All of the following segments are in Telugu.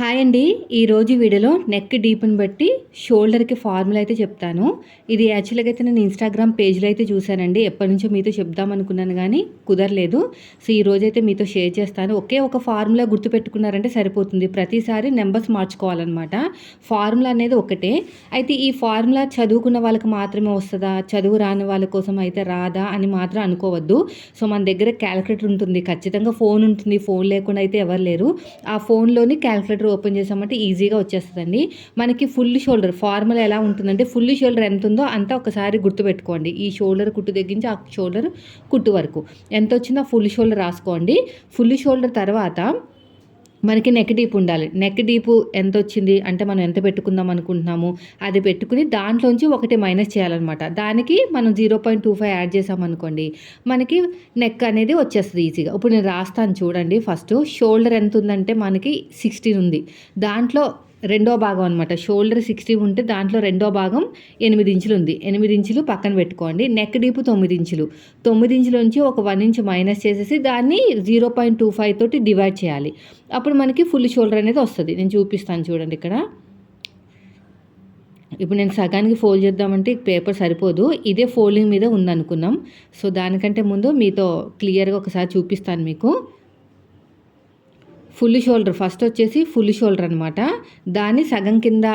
హాయ్ అండి. ఈరోజు వీడియోలో నెక్ డీప్ని బట్టి షోల్డర్కి ఫార్ములా అయితే చెప్తాను. ఇది యాక్చువల్గా అయితే నేను ఇన్స్టాగ్రామ్ పేజ్లో అయితే చూశానండి. ఎప్పటి నుంచో మీతో చెప్దాం అనుకున్నాను కానీ కుదరలేదు. సో ఈ అయితే మీతో షేర్ చేస్తాను. ఒకే ఒక ఫార్ములా గుర్తుపెట్టుకున్నారంటే సరిపోతుంది. ప్రతిసారి నెంబర్స్ మార్చుకోవాలన్నమాట. ఫార్ములా అనేది ఒకటే. అయితే ఈ ఫార్ములా చదువుకున్న వాళ్ళకి మాత్రమే వస్తుందా? చదువు రాని వాళ్ళ కోసం అయితే రాదా అని మాత్రం అనుకోవద్దు. సో మన దగ్గర క్యాలిక్యులేటర్ ఉంటుంది. ఖచ్చితంగా ఫోన్ ఉంటుంది. ఫోన్ లేకుండా అయితే ఎవరు లేరు. ఆ ఫోన్లోని క్యాలిక్యులేటర్ ఓపెన్ చేసామంటే ఈజీగా వచ్చేస్తుందండి. మనకి ఫుల్ షోల్డర్ ఫార్మల్ ఎలా ఉంటుందంటే ఫుల్ షోల్డర్ ఎంత ఉందో అంతా ఒకసారి గుర్తుపెట్టుకోండి. ఈ షోల్డర్ కుట్టు తగ్గించి ఆ షోల్డర్ కుట్టు వరకు. ఎంత వచ్చిందో ఫుల్ షోల్డర్ రాసుకోండి. ఫుల్ షోల్డర్ తర్వాత మనకి నెక్ డీప్ ఉండాలి. నెక్ డీపు ఎంత వచ్చింది అంటే మనం ఎంత పెట్టుకుందాం అనుకుంటున్నాము? అది పెట్టుకుని దాంట్లోంచి ఒకటి మైనస్ చేయాలన్నమాట. దానికి మనం zero point two five add చేసామనుకోండి మనకి నెక్ అనేది వచ్చేస్తుంది ఈజీగా ఇప్పుడు నేను రాస్తాను చూడండి. ఫస్ట్ షోల్డర్ ఎంత ఉందంటే మనకి సిక్స్టీన్ ఉంది. దాంట్లో రెండో భాగం అనమాట షోల్డర్ సిక్స్టీ ఉంటే దాంట్లో రెండో భాగం ఎనిమిది ఇంచులు ఉంది. ఎనిమిది ఇంచులు పక్కన పెట్టుకోండి. నెక్ డీపు తొమ్మిది ఇంచులు. తొమ్మిది ఇంచులోంచి ఒక వన్ ఇంచ్ మైనస్ చేసేసి దాన్ని జీరో పాయింట్ టూ ఫైవ్ తోటి డివైడ్ చేయాలి. అప్పుడు మనకి ఫుల్ షోల్డర్ అనేది వస్తుంది. నేను చూపిస్తాను చూడండి ఇక్కడ. ఇప్పుడు నేను సగానికి ఫోల్డ్ చేద్దామంటే పేపర్ సరిపోదు. ఇదే ఫోల్డింగ్ మీద ఉందనుకున్నాం. సో దానికంటే ముందు మీతో క్లియర్గా ఒకసారి చూపిస్తాను మీకు. Full shoulder. ఫస్ట్ వచ్చేసి ఫుల్ షోల్డర్ అనమాట దాన్ని సగం కింద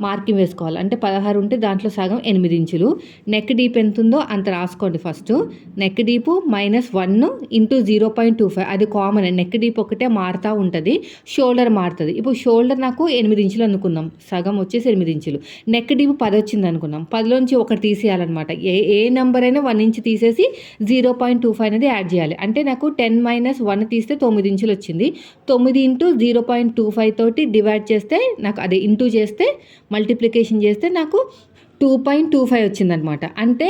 మార్కింగ్ వేసుకోవాలి. అంటే పదహారు ఉంటే దాంట్లో సగం ఎనిమిది ఇంచులు. నెక్ డీప్ ఎంత ఉందో అంత రాసుకోండి first. Neck deep minus one into zero point two five. అది కామన్. నెక్ డీప్ ఒకటే మారుతూ ఉంటుంది. షోల్డర్ మారుతుంది. ఇప్పుడు షోల్డర్ నాకు ఎనిమిది ఇంచులు అనుకుందాం. సగం వచ్చేసి ఎనిమిది ఇంచులు. నెక్ డీప్ పది వచ్చింది అనుకున్నాం పదిలోంచి ఒకటి తీసేయాలన్నమాట. ఏ ఏ నెంబర్ అయినా వన్ ఇంచ్ తీసేసి జీరో పాయింట్ టూ ఫైవ్ అనేది యాడ్ చేయాలి. అంటే నాకు టెన్ మైనస్ వన్ తీస్తే తొమ్మిది ఇంచులు వచ్చింది. తొమ్మిది into zero point two five తోటి డివైడ్ చేస్తే నాకు అదే ఇంటూ చేస్తే మల్టిప్లికేషన్ చేస్తే నాకు టూ పాయింట్ టూ ఫైవ్ వచ్చిందనమాట అంటే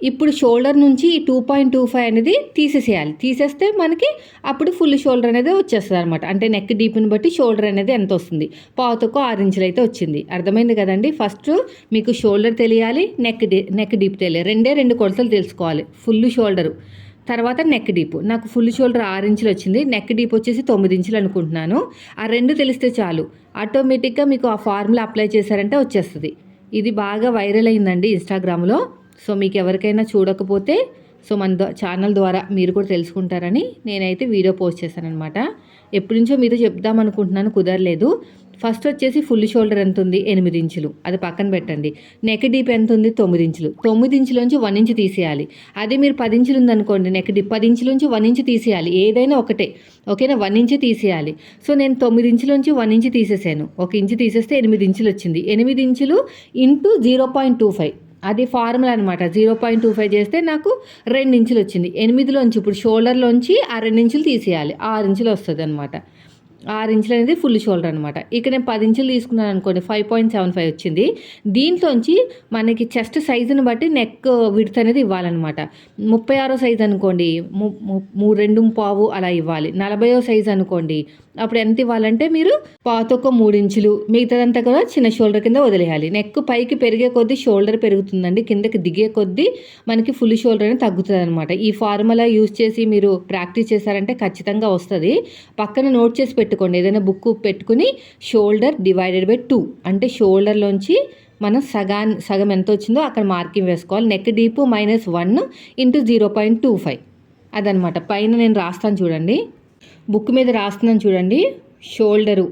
ఇప్పుడు షోల్డర్ నుంచి ఈ టూ పాయింట్ టూ ఫైవ్ అనేది తీసేసేయాలి. తీసేస్తే మనకి అప్పుడు ఫుల్ షోల్డర్ అనేది వచ్చేస్తుంది అనమాట అంటే నెక్ డీప్ని బట్టి షోల్డర్ అనేది ఎంత వస్తుంది? పాతకు ఆరు ఇంచులు అయితే వచ్చింది. అర్థమైంది కదండి? ఫస్ట్ మీకు షోల్డర్ తెలియాలి నెక్ డీ నెక్ డీప్ తెలియాలి. రెండే రెండు కొలతలు తెలుసుకోవాలి. ఫుల్ షోల్డరు తర్వాత నెక్ డీప్ నాకు ఫుల్ షోల్డర్ ఆరు ఇంచులు వచ్చింది. నెక్ డీప్ వచ్చేసి తొమ్మిది ఇంచులు అనుకుంటున్నాను. ఆ రెండు తెలిస్తే చాలు. ఆటోమేటిక్గా మీకు ఆ ఫార్ములా అప్లై చేశారంటే వచ్చేస్తుంది. ఇది బాగా వైరల్ అయిందండి ఇన్స్టాగ్రామ్లో సో మీకు ఎవరికైనా చూడకపోతే సో మన ఛానల్ ద్వారా మీరు కూడా తెలుసుకుంటారని నేనైతే వీడియో పోస్ట్ చేశాను అనమాట ఎప్పటి నుంచో మీతో చెప్దాం అనుకుంటున్నాను కుదరలేదు. ఫస్ట్ వచ్చేసి ఫుల్ షోల్డర్ ఎంత ఉంది? ఎనిమిది ఇంచులు. అది పక్కన పెట్టండి. నెక్ డీప్ ఎంత ఉంది? తొమ్మిది ఇంచులు. తొమ్మిది ఇంచులోంచి వన్ ఇంచు తీసేయాలి. అదే మీరు పది ఇంచులు ఉందనుకోండి నెక్ డీప్ పది ఇంచులోంచి వన్ ఇంచు తీసేయాలి. ఏదైనా ఒకటే. ఓకేనా? వన్ ఇంచు తీసేయాలి. సో నేను తొమ్మిది ఇంచులోంచి వన్ ఇంచు తీసేసాను. ఒక ఇంచు తీసేస్తే ఎనిమిది ఇంచులు వచ్చింది. ఎనిమిది ఇంచులు into zero point two five. అది ఫార్ములా అనమాట జీరో పాయింట్ టూ ఫైవ్ చేస్తే నాకు రెండు ఇంచులు వచ్చింది. ఎనిమిదిలోంచి ఇప్పుడు షోల్డర్లోంచి ఆ రెండు ఇంచులు తీసేయాలి. ఆరు ఇంచులు వస్తుంది అనమాట ఆరు ఇంచులు అనేది ఫుల్ షోల్డర్ అనమాట ఇక్కడ నేను పది ఇంచులు తీసుకున్నాను అనుకోండి ఫైవ్ పాయింట్ సెవెన్ ఫైవ్ వచ్చింది. దీంట్లోంచి మనకి చెస్ట్ సైజుని బట్టి నెక్ విడత్ అనేది ఇవ్వాలన్నమాట. ముప్పై ఆరో సైజ్ అనుకోండి మూడు రెండు పావు అలా ఇవ్వాలి. నలభైయో సైజ్ అనుకోండి అప్పుడు ఎంత ఇవ్వాలంటే మీరు పాతొక్క మూడు ఇంచులు మిగతాదంతా కూడా చిన్న షోల్డర్ కింద వదిలేయాలి. నెక్ పైకి పెరిగే కొద్దీ షోల్డర్ పెరుగుతుందండి. కిందకి దిగే కొద్దీ మనకి ఫుల్ షోల్డర్ అనేది తగ్గుతుంది అనమాట ఈ ఫార్ములా యూస్ చేసి మీరు ప్రాక్టీస్ చేశారంటే ఖచ్చితంగా వస్తుంది. పక్కన నోట్ చేసి పెట్టుకోండి. ఏదైనా బుక్ పెట్టుకుని షోల్డర్ డివైడెడ్ బై టూ అంటే షోల్డర్లోంచి మనం సగాన్ సగం ఎంత వచ్చిందో అక్కడ మార్కింగ్ వేసుకోవాలి. Neck deep minus one into zero point two five అదనమాట పైన నేను రాస్తాను చూడండి. బుక్ మీద రాస్తున్నాను చూడండి. షోల్డరు.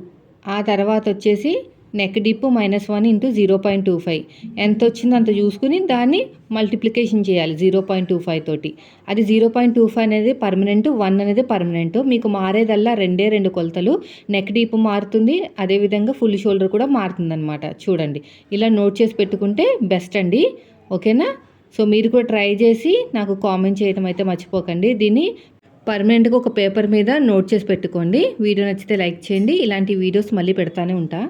ఆ తర్వాత వచ్చేసి neck deep minus one into zero point two five. ఎంత వచ్చిందో అంత చూసుకుని దాన్ని మల్టిప్లికేషన్ చేయాలి జీరో పాయింట్ టూ ఫైవ్ తోటి. అది జీరో పాయింట్ టూ ఫైవ్ అనేది పర్మనెంట్ వన్ అనేది పర్మనెంట్. మీకు మారేదల్లా రెండే రెండు కొలతలు. నెక్ డీప్ మారుతుంది అదేవిధంగా ఫుల్ షోల్డర్ కూడా మారుతుంది అనమాట చూడండి. ఇలా నోట్ చేసి పెట్టుకుంటే బెస్ట్ అండి. ఓకేనా? సో మీరు కూడా ట్రై చేసి నాకు కామెంట్ చేయడం అయితే మర్చిపోకండి. దీన్ని పర్మనెంట్గా ఒక పేపర్ మీద నోట్ చేసి పెట్టుకోండి. వీడియో నచ్చితే లైక్ చేయండి. ఇలాంటి వీడియోస్ మళ్ళీ పెడతానే ఉంటా.